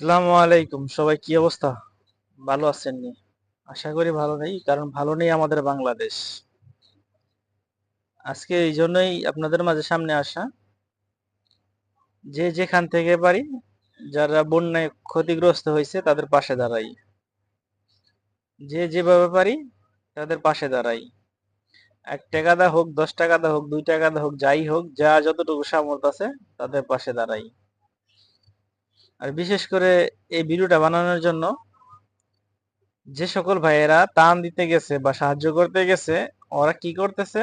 আসসালামু আলাইকুম। সবাই কি অবস্থা? ভালো আছেন নি? আশা করি ভালো নেই, কারণ ভালো নেই আমাদের বাংলাদেশ। আজকে এই জন্যই আপনাদের মাঝে সামনে আসা। যে যেখান থেকে পারি, যারা বন্যায় ক্ষতিগ্রস্ত হয়েছে, তাদের পাশে দাঁড়াই। যে যেভাবে পারি, তাদের পাশে দাঁড়াই। এক টাকা দা হোক, দশ টাকা দা হোক, দুই টাকা দা হোক, যাই হোক, যা যতটুকু সামর্থ্য আছে, তাদের পাশে দাঁড়াই। আর বিশেষ করে এই ভিডিওটা বানানোর জন্য যে সকল ভাইয়েরা টান দিতে গেছে বা সাহায্য করতে গেছে, ওরা কি করতেছে?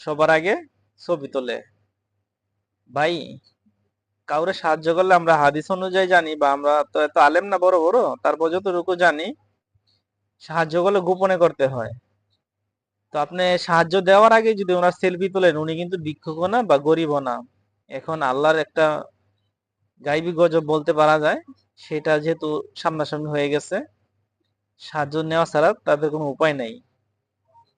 সবার আগে ছবি তোলে। ভাই, কাউরে সাহায্য করলে আমরা হাদিস অনুযায়ী জানি বা আমরা তো এত আলেম না, বড় বড়, তারপর যতটুকু জানি, সাহায্য করলে গোপনে করতে হয়। তো আপনি সাহায্য দেওয়ার আগে যদি ওনার সেলফি তোলেন, উনি কিন্তু ভিক্ষুকও না বা গরিব না। এখন আল্লাহর একটা গাইবি গজব বলতে পারা যায়, সেটা যেহেতু সামনাসামনি হয়ে গেছে, সাহায্য নেওয়া ছাড়া তাদের কোনো উপায় নাই।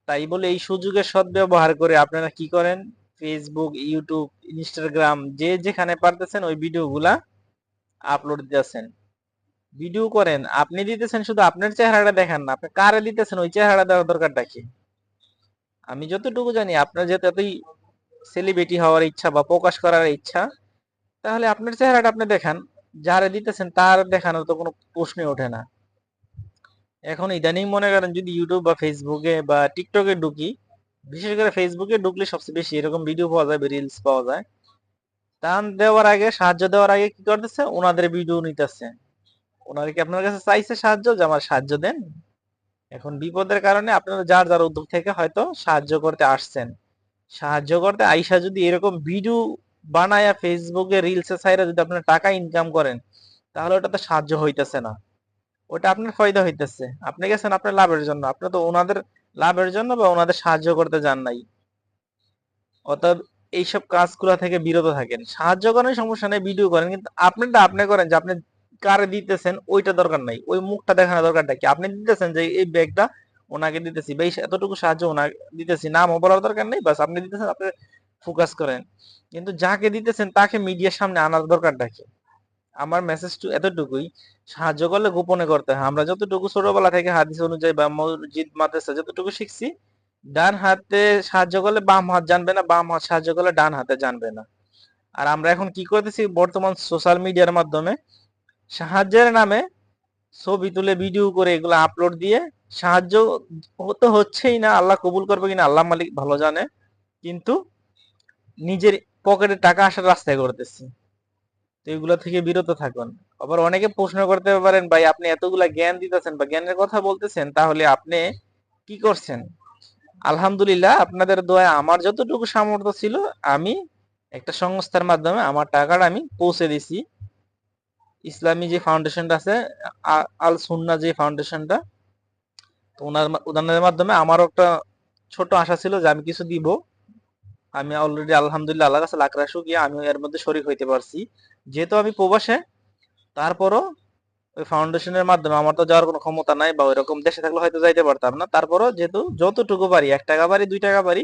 তাই বলে এই সুযোগের সদ্ব্যবহার করে আপনারা কি করেন? ফেসবুক ইউটিউব ইনস্টাগ্রাম যে যেখানে পারতেছেন ওই ভিডিওগুলা আপলোড দিতেছেন। ভিডিও করেন, আপনি দিতেছেন শুধু আপনার চেহারাটা দেখান না, আপনি কারে দিতেছেন ওই চেহারাটা দেওয়ার দরকারটা কি? আমি যতটুকু জানি, আপনার যেহেতু এতই সেলিব্রিটি হওয়ার ইচ্ছা বা প্রকাশ করার ইচ্ছা তাহলে আপনার চেহারাটা আপনি দেখান, যারে দিতেছেন তার দেখানোর তো কোনো প্রশ্নই ওঠে না। এখন ইদানিং মনে করেন যদি ইউটিউব বা ফেসবুকে বা টিকটকে ঢুকি, বিশেষ করে ফেসবুকে ঢুকলে সবচেয়ে বেশি এরকম ভিডিও পাওয়া যায় রিলস পাওয়া যায়। টান দেওয়ার আগে, সাহায্য দেওয়ার আগে কি করতেছে? ওনাদের ভিডিও নিতেছে। ওনারা কি আপনার কাছে চাইছে সাহায্য যে আমার সাহায্য দেন? এখন বিপদের কারণে আপনারা যার যার উদ্যোগ থেকে হয়তো সাহায্য করতে আসছেন। সাহায্য করতে আইসা যদি এরকম ভিডিও বানায়া ফেসবুকে রিলসে সাইরা যদি আপনার টাকা ইনকাম করেন, তাহলে ওটা তো সাহায্য হইতেছে না। ওটা আপনার ফায়দা হইতেছে। আপনি গেছেন আপনার লাভের জন্য। আপনি তো ওনাদের লাভের জন্য বা ওনাদের সাহায্য করতে যান নাই। অতএব এইসব কাজগুলো থেকে বিরত থাকেন। সাহায্য করেন সমস্যা নেই ভিডিও করেন। কিন্তু আপনারটা আপনি করেন যে আপনি কারে দিতেছেন, ওইটা দরকার নাই। ওই মুখটা দেখানো দরকারটা কি? আপনি দিতেছেন যে এই ব্যাগটা ওনাকে দিতেছি। বা এতটুকু সাহায্য ওনাকে দিতেছি। নামও বলার দরকার নেই। বাস আপনি দিতেছেন, আপনি ফোকাস করেন। কিন্তু যাকে দিতেছেন তাকে মিডিয়ার সামনে আনার দরকার কি আমার মেসেজ টু এতটুকুই, সাহায্য করলে গোপনে করতে হয়। আমরা যতটুকু ছোটবেলা থেকে হাদিস অনুযায়ী বা মসজিদ, মাদ্রাসা যতটুকু শিখছি, ডান হাতে সাহায্য করলে বাম হাত জানবে না, বাম হাত সাহায্য করলে ডান হাতে জানবে না। আর আমরা এখন কি করতেছি, বর্তমান সোশ্যাল মিডিয়ার মাধ্যমে সাহায্যের নামে ছবি তুলে ভিডিও করে এগুলো আপলোড দিয়ে সাহায্য তো হচ্ছেই না, আল্লাহ কবুল করবে কিনা, আল্লাহ মালিক ভালো জানে। কিন্তু নিজের পকেটে টাকা আসার রাস্তায় করতেছি। তো এগুলো থেকে বিরত থাকুন। আবার অনেকে প্রশ্ন করতে পারেন, ভাই, আপনি এতগুলা জ্ঞান দিতেছেন বা জ্ঞানের কথা বলতেছেন, তাহলে আপনি কি করছেন? আলহামদুলিল্লাহ, আপনাদের দোয়া আমার যতটুকু সামর্থ্য ছিল, আমি একটা সংস্থার মাধ্যমে আমার টাকাটা আমি পৌঁছে দিছি। ইসলামী যে ফাউন্ডেশনটা আছে আল সুন্না যে ফাউন্ডেশনটা, তো ওনার ওনাদের মাধ্যমে আমারও একটা ছোট আশা ছিল যে আমি কিছু দিব। আমি অলরেডি আলহামদুলিল্লাহ আল্লাহ কাছে লাখ রাখু গিয়ে আমি এর মধ্যে শরিক হইতে পারছি। যেহেতু আমি প্রবাসে, তারপরও ওই ফাউন্ডেশনের মাধ্যমে আমার তো যাওয়ার কোনো ক্ষমতা নাই বা ওইরকম দেশে থাকলে হয়তো যাইতে পারতাম না। তারপরও যেহেতু যতটুকু পারি, এক টাকা পারি, দুই টাকা পারি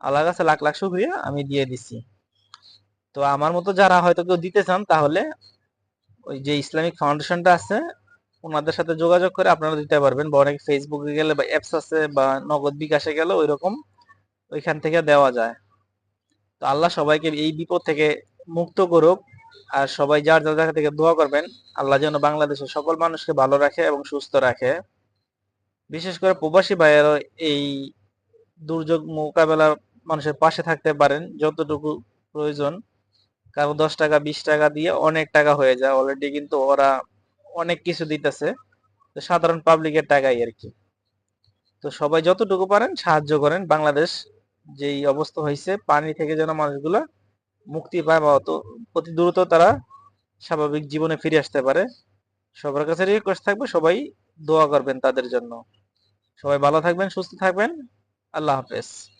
আল্লাহ কাছে লাখ লাখ শুক্রিয়া আমি দিয়ে দিছি। তো আমার মতো যারা হয়তো কেউ দিতে চান, তাহলে ওই যে ইসলামিক ফাউন্ডেশনটা আছে, ওনাদের সাথে যোগাযোগ করে আপনারা দিতে পারবেন বা অনেক ফেসবুকে গেলে বা অ্যাপস আছে বা নগদ বিকাশে গেলে ওই রকম ওইখান থেকে দেওয়া যায়। তো আল্লাহ সবাইকে এই বিপদ থেকে মুক্ত করুক, আর সবাই যার যার জায়গা থেকে দোয়া করবেন, আল্লাহ যেন বাংলাদেশের সকল মানুষকে ভালো রাখে এবং সুস্থ রাখে। বিশেষ করে প্রবাসী ভাইয়েরা এই দুর্যোগ মোকাবেলা মানুষের পাশে থাকতে পারেন, যতটুকু প্রয়োজন। কারও দশ টাকা, বিশ টাকা দিয়ে অনেক টাকা হয়ে যায় অলরেডি কিন্তু ওরা অনেক কিছু দিতেছে। তো সাধারণ পাবলিকের টাকাই আর কি। তো সবাই যতটুকু পারেন সাহায্য করেন, বাংলাদেশ যেই অবস্থা হয়েছে, পানি থেকে যেন মানুষগুলা মুক্তি পায় বা অত, অতি দ্রুত তারা স্বাভাবিক জীবনে ফিরে আসতে পারে। সবার কাছে রিকোয়েস্ট থাকবে, সবাই দোয়া করবেন তাদের জন্য। সবাই ভালো থাকবেন, সুস্থ থাকবেন। আল্লাহ হাফেজ।